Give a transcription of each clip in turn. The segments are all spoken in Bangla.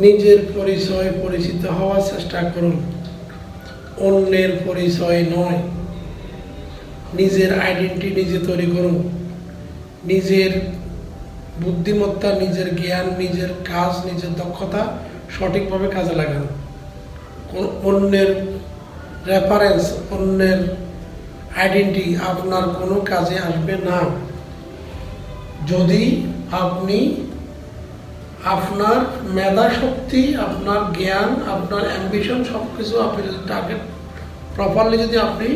নিজের পরিচয় পরিচিত হওয়ার চেষ্টা করুন। অন্যের পরিচয় নয়। নিজের আইডেন্টি নিজে তৈরি করুন। নিজের বুদ্ধিমত্তা, নিজের জ্ঞান, নিজের কাজ, নিজের দক্ষতা সঠিকভাবে কাজে লাগান। অন্যের রেফারেন্স অন্যের আইডেন্টি আপনার কোনো কাজে আসবে না। যদি আপনি আপনার মেধা শক্তি আপনার জ্ঞান, আপনার অ্যাম্বিশন সব কিছু আপনি যদি টার্গেট প্রপারলি যদি আপনি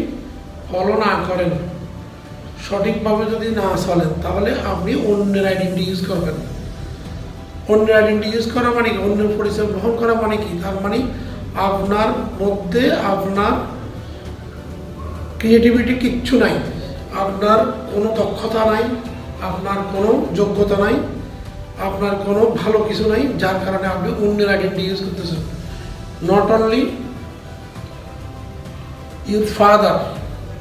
ফলো না করেন, সঠিকভাবে যদি না চলেন, তাহলে আপনি অন্যের আইডেন্টি ইউজ করবেন অন্যের আইডেন্টি ইউজ করা মানে কি? অন্যের পরিচয় গ্রহণ করা মানে কি? তার মানে আপনার মধ্যে আপনার ক্রিয়েটিভিটি কিচ্ছু নাই, আপনার কোনো দক্ষতা নাই, আপনার কোনো যোগ্যতা নাই আপনার কোনো ভালো কিছু নাই, যার কারণে আপনি অন্যের আইডেন্টি ইউজ করতেছেন। নট অনলি ইউথ ফাদার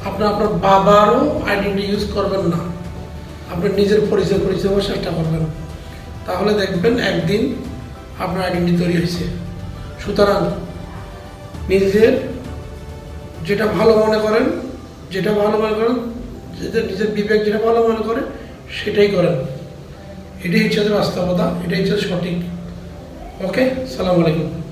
আপনি আপনার বাবারও আইডেন্টি ইউজ করবেন না। আপনি নিজের পরিচয় পরিচয় চেষ্টা করবেন। তাহলে দেখবেন একদিন আপনার আইডেন্টি তৈরি হয়েছে। সুতরাং নিজের যেটা ভালো মনে করেন, যেটা ভালো মনে করেন, নিজের বিবেক যেটা ভালো মনে করে সেটাই করেন। এটাই হচ্ছে বাস্তবতা এটাই হচ্ছে সঠিক। ওকে সালাম আলাইকুম।